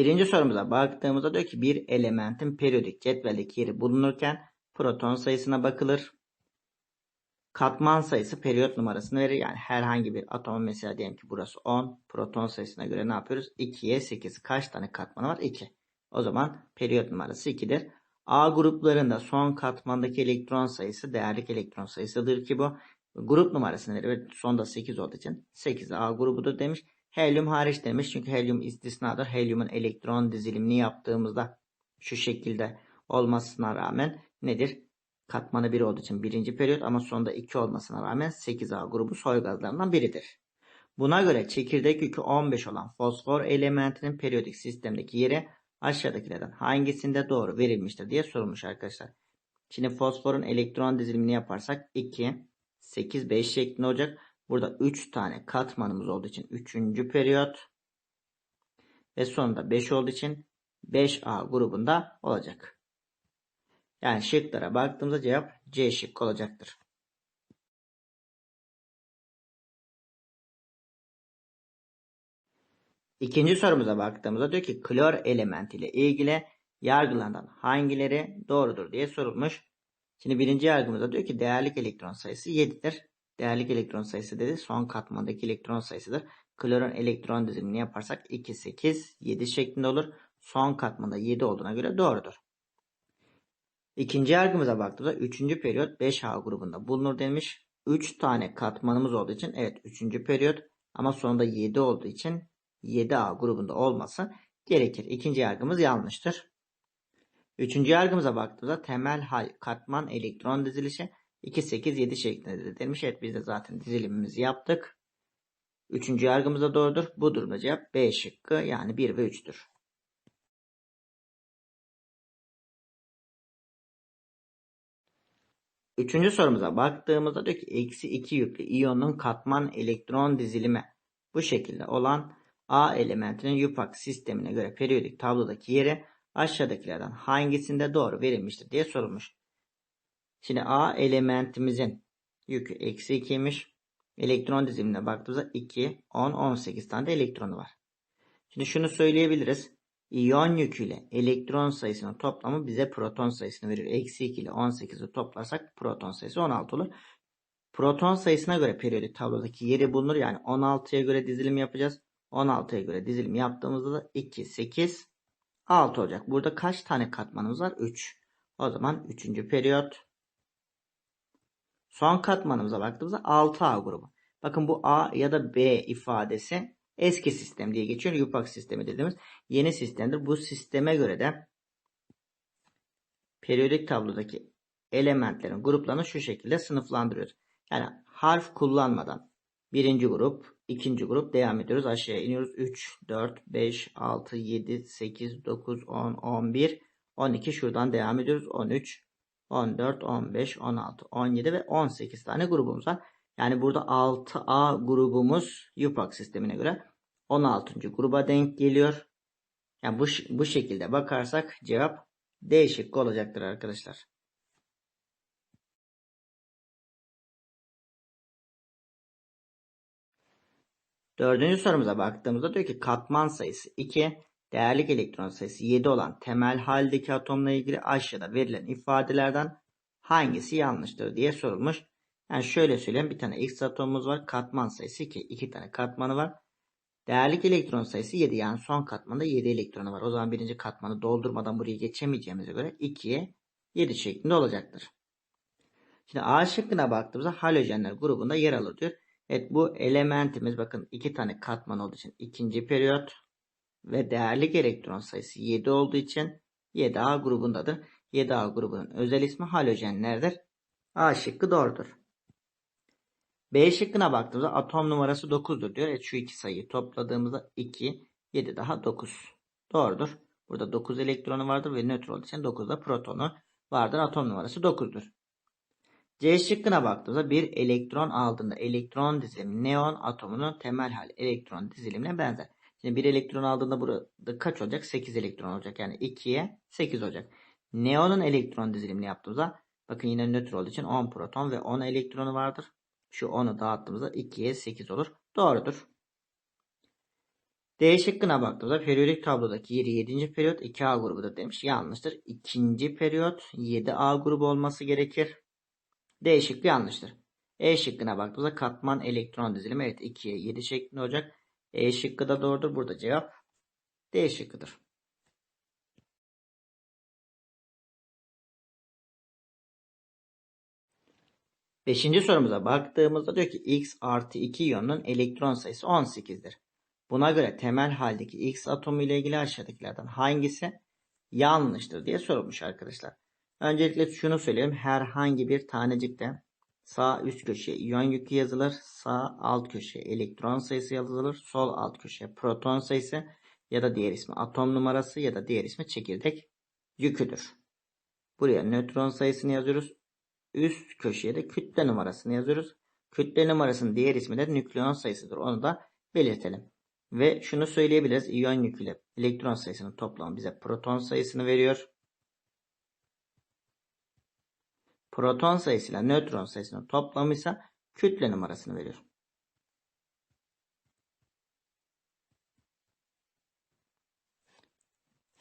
Birinci sorumuza baktığımızda diyor ki bir elementin periyodik cetveldeki yeri bulunurken proton sayısına bakılır. Katman sayısı periyot numarasını verir. Yani herhangi bir atomun mesela diyelim ki burası 10. Proton sayısına göre ne yapıyoruz? 2'ye 8. Kaç tane katmanı var? 2. O zaman periyot numarası 2'dir. A gruplarında son katmandaki elektron sayısı değerlik elektron sayısıdır ki bu. Grup numarasını verir. ve Sonda 8 olduğu için 8 A grubudur demiş. Helyum hariç demiş. Çünkü helyum istisnadır. Helyumun elektron dizilimini yaptığımızda şu şekilde olmasına rağmen nedir? Katmanı 1 olduğu için birinci periyot ama sonda 2 olmasına rağmen 8A grubu soy gazlarından biridir. Buna göre çekirdek yükü 15 olan fosfor elementinin periyodik sistemdeki yeri aşağıdakilerden hangisinde doğru verilmiştir diye sorulmuş arkadaşlar. Şimdi fosforun elektron dizilimini yaparsak 2, 8, 5 şeklinde olacak. Burada 3 tane katmanımız olduğu için 3. periyot ve sonunda 5 olduğu için 5A grubunda olacak. Yani şıklara baktığımızda cevap C şıkkı olacaktır. İkinci sorumuza baktığımızda diyor ki klor elementi ile ilgili yargılanan hangileri doğrudur diye sorulmuş. Şimdi birinci yargımızda diyor ki değerlik elektron sayısı 7'dir. Değerlik elektron sayısı dedi son katmandaki elektron sayısıdır. Klorun elektron dizilimini yaparsak 2, 8, 7 şeklinde olur. Son katmanda 7 olduğuna göre doğrudur. İkinci yargımıza baktığımızda 3. periyot 5A grubunda bulunur demiş. 3 tane katmanımız olduğu için evet 3. periyot ama sonunda 7 olduğu için 7A grubunda olması gerekir. İkinci yargımız yanlıştır. Üçüncü yargımıza baktığımızda temel hal katman elektron dizilişi 2, 8, 7 şeklinde demiş. Evet biz de zaten dizilimimizi yaptık. Üçüncü yargımız da doğrudur. Bu durumda cevap B şıkkı yani 1 ve 3'tür. Üçüncü sorumuza baktığımızda diyor ki eksi 2 yüklü iyonun katman elektron dizilimi bu şekilde olan A elementinin yupak sistemine göre periyodik tablodaki yeri aşağıdakilerden hangisinde doğru verilmiştir diye sorulmuş. Şimdi A elementimizin yükü eksi 2'ymiş. Elektron dizilimine baktığımızda 2, 10, 18 tane de elektronu var. Şimdi şunu söyleyebiliriz. İyon yüküyle elektron sayısının toplamı bize proton sayısını veriyor. Eksi 2 ile 18'i toplarsak proton sayısı 16 olur. Proton sayısına göre periyodik tablodaki yeri bulunur. Yani 16'ya göre dizilim yapacağız. 16'ya göre dizilim yaptığımızda da 2, 8, 6 olacak. Burada kaç tane katmanımız var? 3. O zaman 3. periyot. Son katmanımıza baktığımızda 6A grubu. Bakın bu A ya da B ifadesi eski sistem diye geçiyor. Yupak sistemi dediğimiz yeni sistemdir. Bu sisteme göre de periyodik tablodaki elementlerin gruplarını şu şekilde sınıflandırıyoruz. Yani harf kullanmadan birinci grup, ikinci grup devam ediyoruz. Aşağıya iniyoruz. 3, 4, 5, 6, 7, 8, 9, 10, 11, 12 şuradan devam ediyoruz. 13, 14, 15, 16, 17 ve 18 tane grubumuz var. Yani burada 6A grubumuz yupak sistemine göre 16. gruba denk geliyor. Yani bu, bu şekilde bakarsak cevap D şıkkı olacaktır arkadaşlar. Dördüncü sorumuza baktığımızda diyor ki katman sayısı 2, değerlik elektron sayısı 7 olan temel haldeki atomla ilgili aşağıda verilen ifadelerden hangisi yanlıştır diye sorulmuş. Yani şöyle söyleyeyim bir tane X atomumuz var. Katman sayısı 2. 2 tane katmanı var. Değerlik elektron sayısı 7 yani son katmanda 7 elektronu var. O zaman birinci katmanı doldurmadan buraya geçemeyeceğimize göre 2'ye 7 şeklinde olacaktır. Şimdi A şıkkına baktığımızda halojenler grubunda yer alır diyor. Evet bu elementimiz bakın iki tane katman olduğu için ikinci periyot ve değerlik elektron sayısı 7 olduğu için 7A grubundadır. 7A grubunun özel ismi halojenlerdir. A şıkkı doğrudur. B şıkkına baktığımızda atom numarası 9'dur diyor. Evet şu iki sayıyı topladığımızda 2, 7 daha 9. Doğrudur. Burada 9 elektronu vardır ve nötr olduğu için 9 da protonu vardır. Atom numarası 9'dur. C şıkkına baktığımızda bir elektron aldığında elektron dizilimi neon atomunun temel hali elektron dizilimine benzer. Şimdi bir elektron aldığında burada kaç olacak? 8 elektron olacak. Yani 2'ye 8 olacak. Neonun elektron dizilimini yaptığımızda bakın yine nötr olduğu için 10 proton ve 10 elektronu vardır. Şu 10'u dağıttığımızda 2'ye 8 olur. Doğrudur. D şıkkına baktığımızda periyodik tablodaki yeri 7. periyot 2A grubudur demiş. Yanlıştır. İkinci periyot 7A grubu olması gerekir. D şıkkı yanlıştır. E şıkkına baktığımızda katman elektron dizilimi evet 2'ye 7 şeklinde olacak. E şıkkı da doğrudur. Burada cevap D şıkkıdır. Beşinci sorumuza baktığımızda diyor ki x artı 2 iyonun elektron sayısı 18'dir. Buna göre temel haldeki x atomu ile ilgili aşağıdakilerden hangisi yanlıştır diye sorulmuş arkadaşlar. Öncelikle şunu söyleyeyim. Herhangi bir tanecikte sağ üst köşeye iyon yükü yazılır. Sağ alt köşeye elektron sayısı yazılır. Sol alt köşeye proton sayısı ya da diğer ismi atom numarası ya da diğer ismi çekirdek yüküdür. Buraya nötron sayısını yazıyoruz. Üst köşeye de kütle numarasını yazıyoruz. Kütle numarasının diğer ismi de nükleon sayısıdır. Onu da belirtelim. Ve şunu söyleyebiliriz. İyon yüküyle elektron sayısının toplamı bize proton sayısını veriyor. Proton sayısıyla nötron sayısının toplamı ise kütle numarasını veriyor.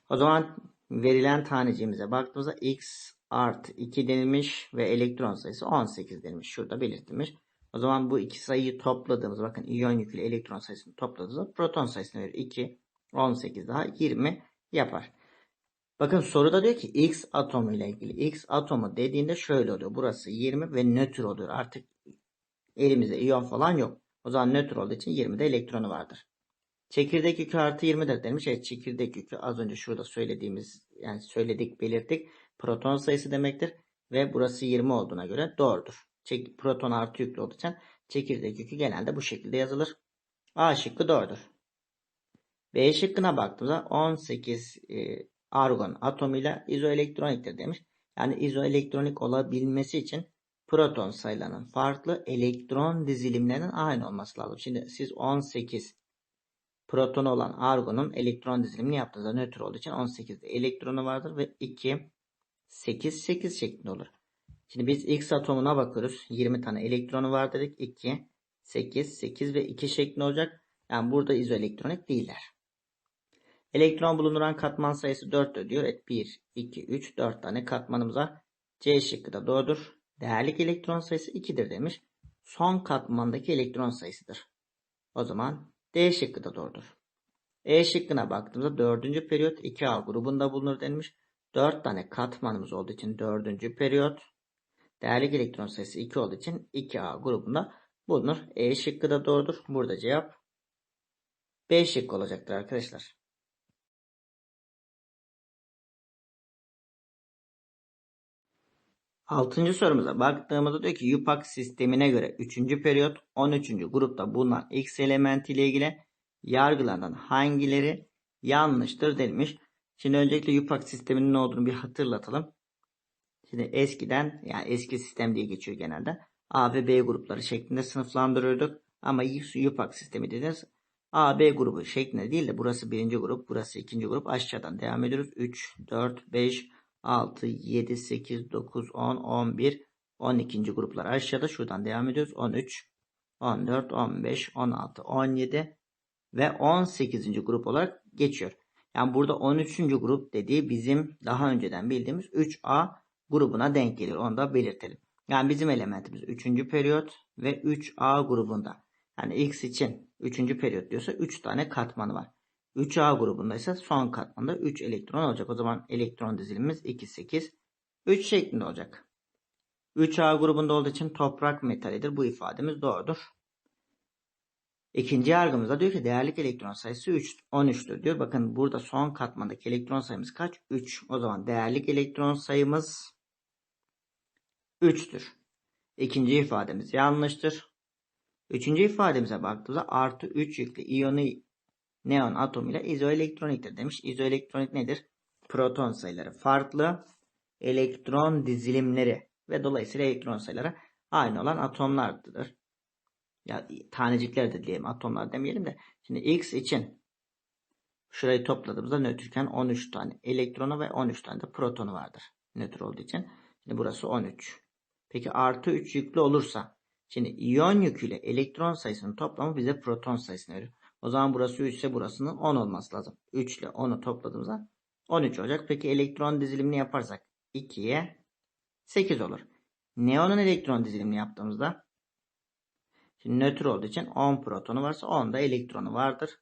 O zaman verilen taneciğimize baktığımızda x artı 2 denilmiş ve elektron sayısı 18 denilmiş. Şurada belirtilmiş. O zaman bu iki sayıyı topladığımız bakın iyon yükü elektron sayısını topladığımızda proton sayısını verir. 2, 18 daha 20 yapar. Bakın soruda diyor ki X atomu ile ilgili. X atomu dediğinde şöyle oluyor. Burası 20 ve nötr oluyor. Artık elimizde iyon falan yok. O zaman nötr olduğu için 20'de elektronu vardır. Çekirdek yükü artı 20'dir demiş. Evet çekirdek yükü az önce şurada söylediğimiz yani söyledik belirttik. Proton sayısı demektir. Ve burası 20 olduğuna göre doğrudur. Çek, proton artı yüklü olduğu için çekirdek yükü genelde bu şekilde yazılır. A şıkkı doğrudur. B şıkkına baktığımızda 18 e, argon atomuyla izoelektroniktir demiş. Yani izoelektronik olabilmesi için proton sayılarının farklı elektron dizilimlerinin aynı olması lazım. Şimdi siz 18 proton olan argonun elektron dizilimini yaptığınızda nötr olduğu için 18'de elektronu vardır ve 2 8 8 şeklinde olur. Şimdi biz X atomuna bakıyoruz. 20 tane elektronu var dedik. 2, 8, 8 ve 2 şeklinde olacak. Yani burada izoelektronik değiller. Elektron bulunduran katman sayısı 4 diyor. Evet 1, 2, 3, 4 tane katmanımız var. C şıkkı da doğrudur. Değerlik elektron sayısı 2'dir demiş. Son katmandaki elektron sayısıdır. O zaman D şıkkı da doğrudur. E şıkkına baktığımızda 4. periyot 2A grubunda bulunur denmiş. 4 tane katmanımız olduğu için 4. periyot Değerli elektron sayısı 2 olduğu için 2A grubunda bulunur. E şıkkı da doğrudur. Burada cevap B şıkkı olacaktır arkadaşlar. Altıncı sorumuza baktığımızda diyor ki Yupak sistemine göre 3. periyot 13. grupta bulunan X elementi ile ilgili yargılardan hangileri yanlıştır denilmiş. Şimdi öncelikle Yupak sisteminin ne olduğunu bir hatırlatalım. Şimdi eskiden yani eski sistem diye geçiyor genelde. A ve B grupları şeklinde sınıflandırıyorduk. Ama YUPAC sistemi dediğiniz A, B grubu şeklinde değil de burası birinci grup, burası ikinci grup. Aşağıdan devam ediyoruz. 3, 4, 5, 6, 7, 8, 9, 10, 11, 12. gruplar aşağıda. Şuradan devam ediyoruz. 13, 14, 15, 16, 17 ve 18. grup olarak geçiyor. Yani burada 13. grup dediği bizim daha önceden bildiğimiz 3A grubuna denk gelir. Onu da belirtelim. Yani bizim elementimiz 3. periyot ve 3A grubunda. Yani X için 3. periyot diyorsa 3 tane katmanı var. 3A grubunda ise son katmanda 3 elektron olacak. O zaman elektron dizilimimiz 2, 8, 3 şeklinde olacak. 3A grubunda olduğu için toprak metalidir. Bu ifademiz doğrudur. İkinci yargımızda diyor ki değerlik elektron sayısı 3, 13'tür diyor. Bakın burada son katmandaki elektron sayımız kaç? 3. O zaman değerlik elektron sayımız 3'tür. İkinci ifademiz yanlıştır. Üçüncü ifademize baktığımızda artı 3 yüklü iyonu neon atomuyla izoelektroniktir demiş. İzoelektronik nedir? Proton sayıları farklı, elektron dizilimleri ve dolayısıyla elektron sayıları aynı olan atomlardır. Ya tanecikler de diyelim atomlar demeyelim de. Şimdi X için şurayı topladığımızda nötrken 13 tane elektronu ve 13 tane de protonu vardır. Nötr olduğu için. Şimdi burası 13. Peki artı 3 yüklü olursa şimdi iyon yüküyle elektron sayısının toplamı bize proton sayısını veriyor. O zaman burası 3 ise burasının 10 olması lazım. 3 ile 10'u topladığımızda 13 olacak. Peki elektron dizilimini yaparsak 2'ye 8 olur. Neonun elektron dizilimini yaptığımızda şimdi nötr olduğu için 10 protonu varsa 10 da elektronu vardır.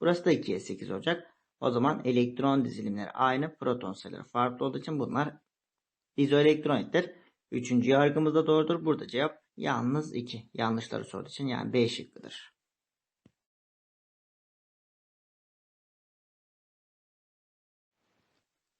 Burası da 2'ye 8 olacak. O zaman elektron dizilimleri aynı, proton sayıları farklı olduğu için bunlar izoelektroniktir. Üçüncü yargımız da doğrudur. Burada cevap yalnız 2. Yanlışları sorduğu için yani B şıkkıdır.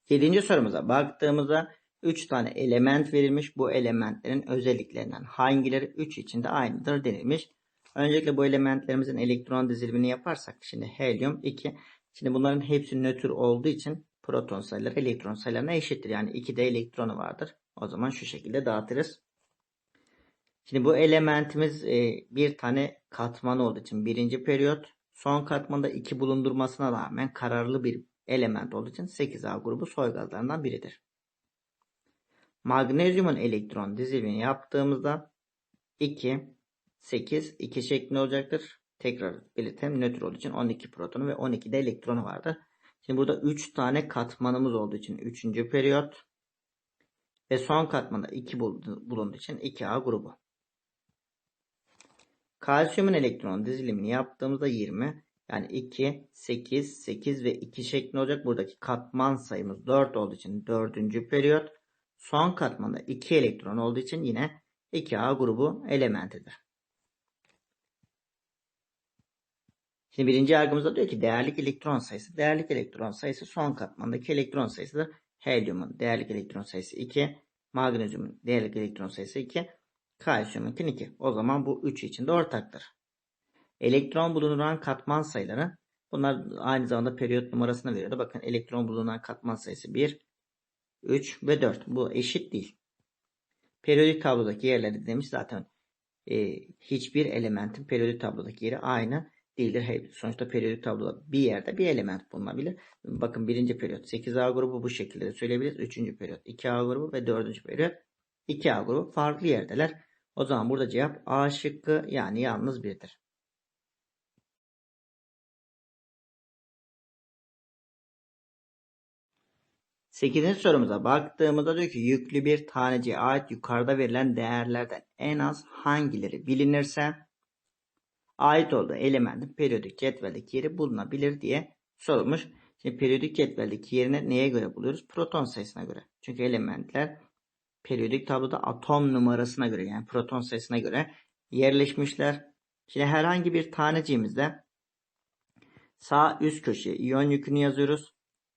Yedinci sorumuza baktığımızda 3 tane element verilmiş. Bu elementlerin özelliklerinden hangileri 3 içinde aynıdır denilmiş. Öncelikle bu elementlerimizin elektron dizilimini yaparsak şimdi helyum 2. Şimdi bunların hepsi nötr olduğu için proton sayıları elektron sayılarına eşittir. Yani 2'de elektronu vardır. O zaman şu şekilde dağıtırız. Şimdi bu elementimiz e, bir tane katman olduğu için birinci periyot son katmanda 2 bulundurmasına rağmen kararlı bir element olduğu için 8A grubu soy gazlarından biridir. Magnezyumun elektron dizilimini yaptığımızda 2, 8, 2 şeklinde olacaktır. Tekrar belirtelim nötr olduğu için 12 protonu ve 12 de elektronu vardır. Şimdi burada 3 tane katmanımız olduğu için 3. periyot ve son katmanda 2 bulunduğu için 2A grubu. Kalsiyumun elektron dizilimini yaptığımızda 20 yani 2, 8, 8 ve 2 şeklinde olacak. Buradaki katman sayımız 4 olduğu için 4. periyot. Son katmanda 2 elektron olduğu için yine 2A grubu elementidir. Şimdi birinci yargımızda diyor ki değerlik elektron sayısı. Değerlik elektron sayısı son katmandaki elektron sayısıdır. Helyumun değerlik elektron sayısı 2. Magnezyumun değerlik elektron sayısı 2. Kalsiyumunkin 2. O zaman bu 3 için de ortaktır. Elektron bulunan katman sayıları bunlar aynı zamanda periyot numarasını veriyordu. Bakın elektron bulunan katman sayısı 1, 3 ve 4. Bu eşit değil. Periyodik tablodaki yerleri demiş zaten e, hiçbir elementin periyodik tablodaki yeri aynı değildir. Sonuçta periyodik tabloda bir yerde bir element bulunabilir. Bakın birinci periyot 8A grubu bu şekilde de söyleyebiliriz. Üçüncü periyot 2A grubu ve dördüncü periyot 2A grubu farklı yerdeler. O zaman burada cevap A şıkkı yani yalnız birdir. Sekizinci sorumuza baktığımızda diyor ki yüklü bir taneciye ait yukarıda verilen değerlerden en az hangileri bilinirse ait olduğu elementin periyodik cetveldeki yeri bulunabilir diye sorulmuş. Şimdi periyodik cetveldeki yerine neye göre buluyoruz? Proton sayısına göre. Çünkü elementler periyodik tabloda atom numarasına göre yani proton sayısına göre yerleşmişler. Şimdi herhangi bir taneciğimizde sağ üst köşeye iyon yükünü yazıyoruz.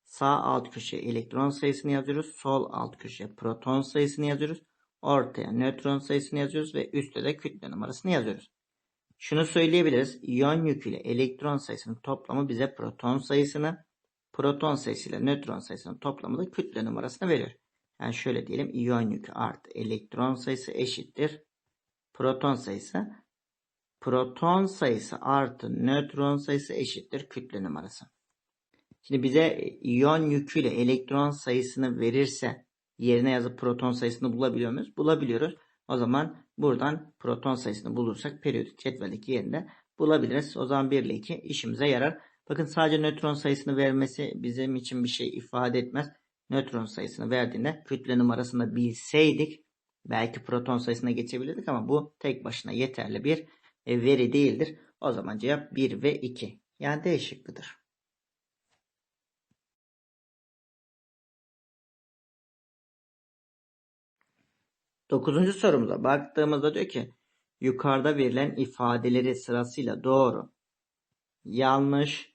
Sağ alt köşeye elektron sayısını yazıyoruz. Sol alt köşeye proton sayısını yazıyoruz. Ortaya nötron sayısını yazıyoruz ve üstte de kütle numarasını yazıyoruz. Şunu söyleyebiliriz. İyon yüküyle elektron sayısının toplamı bize proton sayısını, proton sayısıyla nötron sayısının toplamı da kütle numarasını verir. Yani şöyle diyelim iyon yükü artı elektron sayısı eşittir. Proton sayısı. Proton sayısı artı nötron sayısı eşittir kütle numarası. Şimdi bize iyon yüküyle elektron sayısını verirse yerine yazıp proton sayısını bulabiliyor muyuz? Bulabiliyoruz. O zaman buradan proton sayısını bulursak periyodik cetveldeki yerinde bulabiliriz. O zaman 1 ile 2 işimize yarar. Bakın sadece nötron sayısını vermesi bizim için bir şey ifade etmez. Nötron sayısını verdiğinde kütle numarasını bilseydik belki proton sayısına geçebilirdik ama bu tek başına yeterli bir veri değildir. O zaman cevap 1 ve 2. Yani D şıkkıdır. Dokuzuncu sorumuza baktığımızda diyor ki yukarıda verilen ifadeleri sırasıyla doğru, yanlış,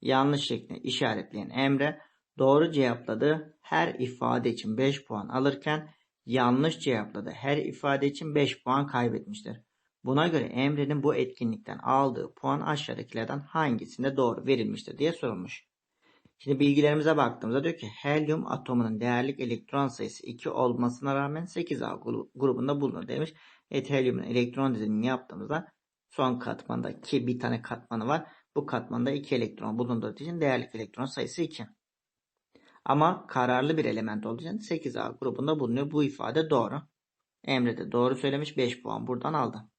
yanlış şeklinde işaretleyen Emre doğru cevapladığı her ifade için 5 puan alırken yanlış cevapladığı her ifade için 5 puan kaybetmiştir. Buna göre Emre'nin bu etkinlikten aldığı puan aşağıdakilerden hangisinde doğru verilmiştir diye sorulmuş. Şimdi bilgilerimize baktığımızda diyor ki helyum atomunun değerlik elektron sayısı 2 olmasına rağmen 8A grubunda bulunur demiş. Evet helyumun elektron dizilimini yaptığımızda son katmanda ki bir tane katmanı var. Bu katmanda 2 elektron bulunduğu için değerlik elektron sayısı 2. Ama kararlı bir element olduğu için 8A grubunda bulunuyor. Bu ifade doğru. Emre de doğru söylemiş 5 puan buradan aldı.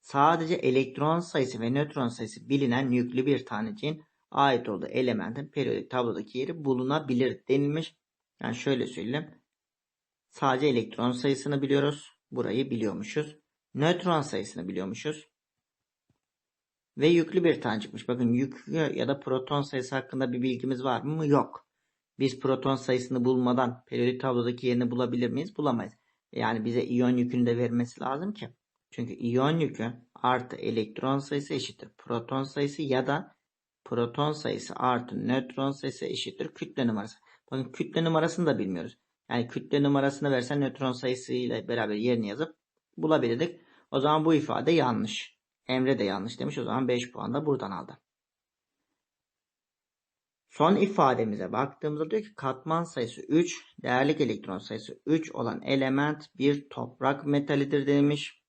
sadece elektron sayısı ve nötron sayısı bilinen yüklü bir taneciğin ait olduğu elementin periyodik tablodaki yeri bulunabilir denilmiş. Yani şöyle söyleyeyim. Sadece elektron sayısını biliyoruz. Burayı biliyormuşuz. Nötron sayısını biliyormuşuz. Ve yüklü bir tane çıkmış. Bakın yüklü ya da proton sayısı hakkında bir bilgimiz var mı? Yok. Biz proton sayısını bulmadan periyodik tablodaki yerini bulabilir miyiz? Bulamayız. Yani bize iyon yükünü de vermesi lazım ki. Çünkü iyon yükü artı elektron sayısı eşittir. Proton sayısı ya da proton sayısı artı nötron sayısı eşittir kütle numarası. Bakın kütle numarasını da bilmiyoruz. Yani kütle numarasını versen nötron sayısı ile beraber yerini yazıp bulabilirdik. O zaman bu ifade yanlış. Emre de yanlış demiş. O zaman 5 puan da buradan aldı. Son ifademize baktığımızda diyor ki katman sayısı 3, değerlik elektron sayısı 3 olan element bir toprak metalidir demiş.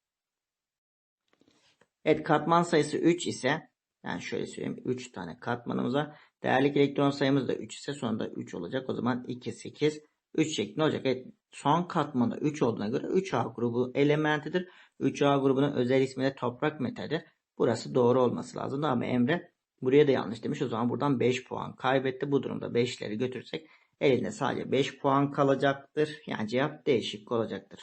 Evet katman sayısı 3 ise yani şöyle söyleyeyim 3 tane katmanımız var. Değerlik elektron sayımız da 3 ise sonunda 3 olacak. O zaman 2, 8, 3 şeklinde olacak. Evet son katmanda 3 olduğuna göre 3A grubu elementidir. 3A grubunun özel ismi de toprak metalidir. Burası doğru olması lazım ama Emre buraya da yanlış demiş. O zaman buradan 5 puan kaybetti. Bu durumda 5'leri götürsek elinde sadece 5 puan kalacaktır. Yani cevap değişik olacaktır.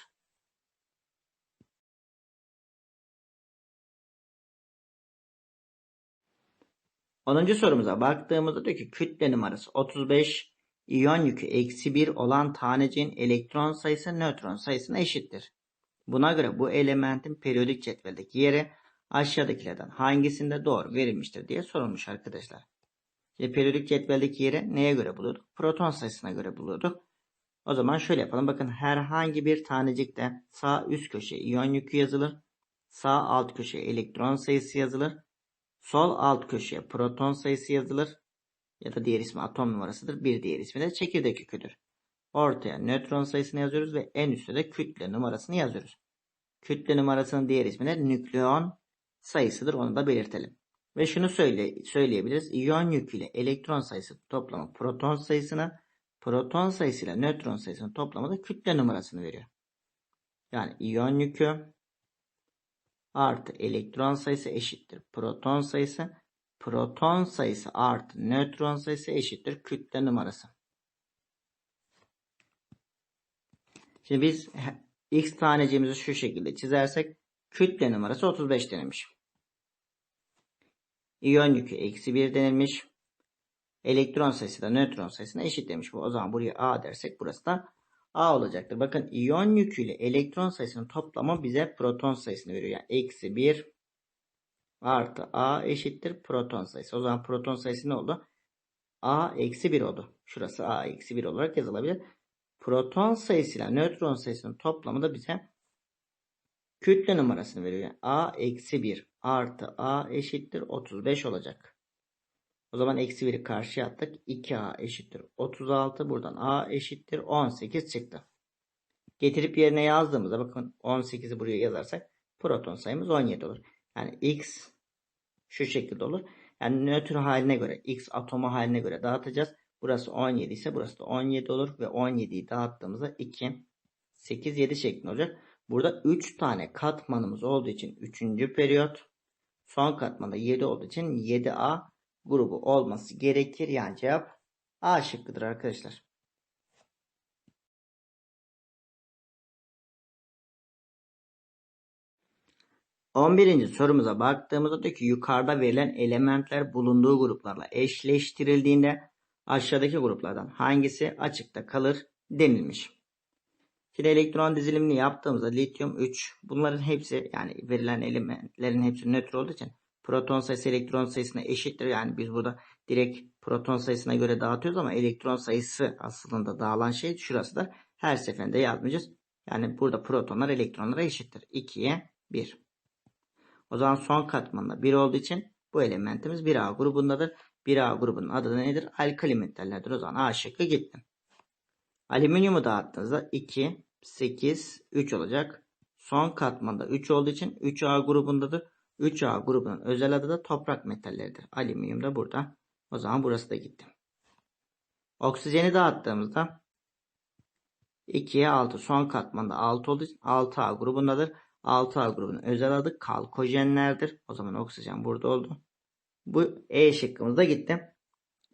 Onuncu sorumuza baktığımızda diyor ki kütle numarası 35 iyon yükü eksi 1 olan taneciğin elektron sayısı nötron sayısına eşittir. Buna göre bu elementin periyodik cetveldeki yeri aşağıdakilerden hangisinde doğru verilmiştir diye sorulmuş arkadaşlar. Şimdi periyodik cetveldeki yeri neye göre buluyorduk? Proton sayısına göre buluyorduk. O zaman şöyle yapalım. Bakın herhangi bir tanecikte sağ üst köşeye iyon yükü yazılır. Sağ alt köşeye elektron sayısı yazılır. Sol alt köşeye proton sayısı yazılır. Ya da diğer ismi atom numarasıdır. Bir diğer ismi de çekirdek yüküdür. Ortaya nötron sayısını yazıyoruz ve en üstte de kütle numarasını yazıyoruz. Kütle numarasının diğer ismi de nükleon sayısıdır. Onu da belirtelim. Ve şunu söyle, söyleyebiliriz. İyon yükü ile elektron sayısı toplamı proton sayısına, proton sayısı ile nötron sayısının toplamı da kütle numarasını veriyor. Yani iyon yükü artı elektron sayısı eşittir proton sayısı. Proton sayısı artı nötron sayısı eşittir kütle numarası. Şimdi biz x taneciğimizi şu şekilde çizersek kütle numarası 35 denilmiş. İyon yükü eksi 1 denilmiş. Elektron sayısı da nötron sayısına eşit demiş. O zaman buraya A dersek burası da A olacaktır. Bakın iyon yüküyle elektron sayısının toplamı bize proton sayısını veriyor. Yani eksi 1 artı A eşittir proton sayısı. O zaman proton sayısı ne oldu? A eksi 1 oldu. Şurası A eksi 1 olarak yazılabilir. Proton sayısıyla nötron sayısının toplamı da bize kütle numarasını veriyor. Yani A eksi 1 artı A eşittir 35 olacak. O zaman eksi 1'i karşıya attık. 2A eşittir 36. Buradan A eşittir 18 çıktı. Getirip yerine yazdığımızda bakın 18'i buraya yazarsak proton sayımız 17 olur. Yani X şu şekilde olur. Yani nötr haline göre X atomu haline göre dağıtacağız. Burası 17 ise burası da 17 olur ve 17'yi dağıttığımızda 2, 8, 7 şeklinde olacak. Burada 3 tane katmanımız olduğu için 3. periyot. Son katmanda 7 olduğu için 7A grubu olması gerekir. Yani cevap A şıkkıdır arkadaşlar. On birinci sorumuza baktığımızda diyor ki yukarıda verilen elementler bulunduğu gruplarla eşleştirildiğinde aşağıdaki gruplardan hangisi açıkta kalır denilmiş. Şimdi elektron dizilimini yaptığımızda lityum 3 bunların hepsi yani verilen elementlerin hepsi nötr olduğu için proton sayısı elektron sayısına eşittir. Yani biz burada direkt proton sayısına göre dağıtıyoruz ama elektron sayısı aslında dağılan şey şurası da her seferinde yazmayacağız. Yani burada protonlar elektronlara eşittir. 2'ye 1. O zaman son katmanda 1 olduğu için bu elementimiz 1A grubundadır. 1A grubunun adı nedir? Alkali metallerdir. O zaman A şıkkı gitti. Alüminyumu dağıttığınızda 2, 8, 3 olacak. Son katmanda 3 olduğu için 3A grubundadır. 3A grubunun özel adı da toprak metalleridir. Alüminyum da burada. O zaman burası da gitti. Oksijeni dağıttığımızda 2'ye 6 son katmanda 6 olduğu için 6A grubundadır. 6A grubunun özel adı kalkojenlerdir. O zaman oksijen burada oldu. Bu E şıkkımızda gitti.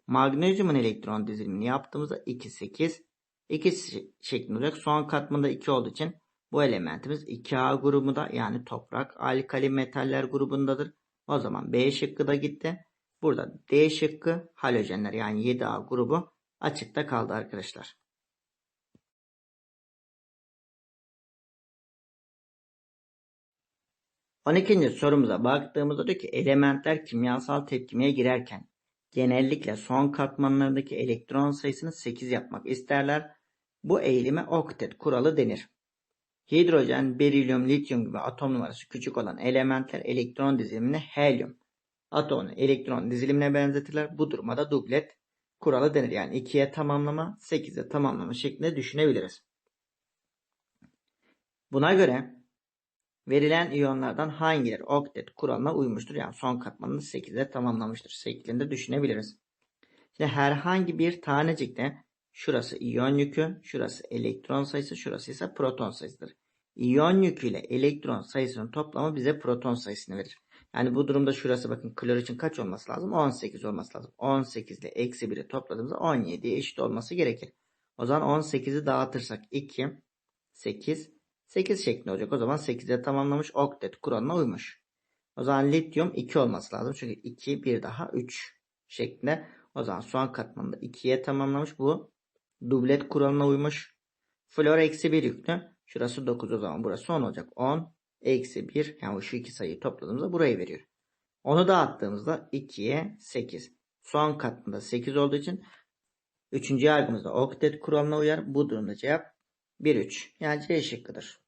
Magnezyumun elektron dizilimini yaptığımızda 2, 8, 2 şeklinde olacak. Son katmanda 2 olduğu için bu elementimiz 2A grubunda yani toprak alkali metaller grubundadır. O zaman B şıkkı da gitti. Burada D şıkkı halojenler yani 7A grubu açıkta kaldı arkadaşlar. 12. sorumuza baktığımızda diyor ki elementler kimyasal tepkimeye girerken genellikle son katmanlarındaki elektron sayısını 8 yapmak isterler. Bu eğilime oktet kuralı denir. Hidrojen, berilyum, lityum gibi atom numarası küçük olan elementler elektron dizilimini helyum atomunun elektron dizilimine benzetirler. Bu durumda dublet kuralı denir. Yani 2'ye tamamlama, 8'e tamamlama şeklinde düşünebiliriz. Buna göre verilen iyonlardan hangileri oktet kuralına uymuştur? Yani son katmanını 8'e tamamlamıştır şeklinde düşünebiliriz. Şimdi herhangi bir tanecikte şurası iyon yükü, şurası elektron sayısı, şurası ise proton sayısıdır. İyon yükü ile elektron sayısının toplamı bize proton sayısını verir. Yani bu durumda şurası bakın klor için kaç olması lazım? 18 olması lazım. 18 ile eksi 1'i topladığımızda 17'ye eşit olması gerekir. O zaman 18'i dağıtırsak 2, 8, 8 şeklinde olacak. O zaman 8'e tamamlamış oktet kuralına uymuş. O zaman lityum 2 olması lazım. Çünkü 2 bir daha 3 şeklinde. O zaman son katmanında 2'ye tamamlamış. Bu dublet kuralına uymuş. Flor eksi 1 yüklü. Şurası 9 o zaman burası 10 olacak. 10 eksi 1 yani şu iki sayıyı topladığımızda burayı veriyor. Onu dağıttığımızda 2'ye 8. Son katında 8 olduğu için 3. yargımızda oktet kuralına uyar. Bu durumda cevap 1 3. Yani C şıkkıdır.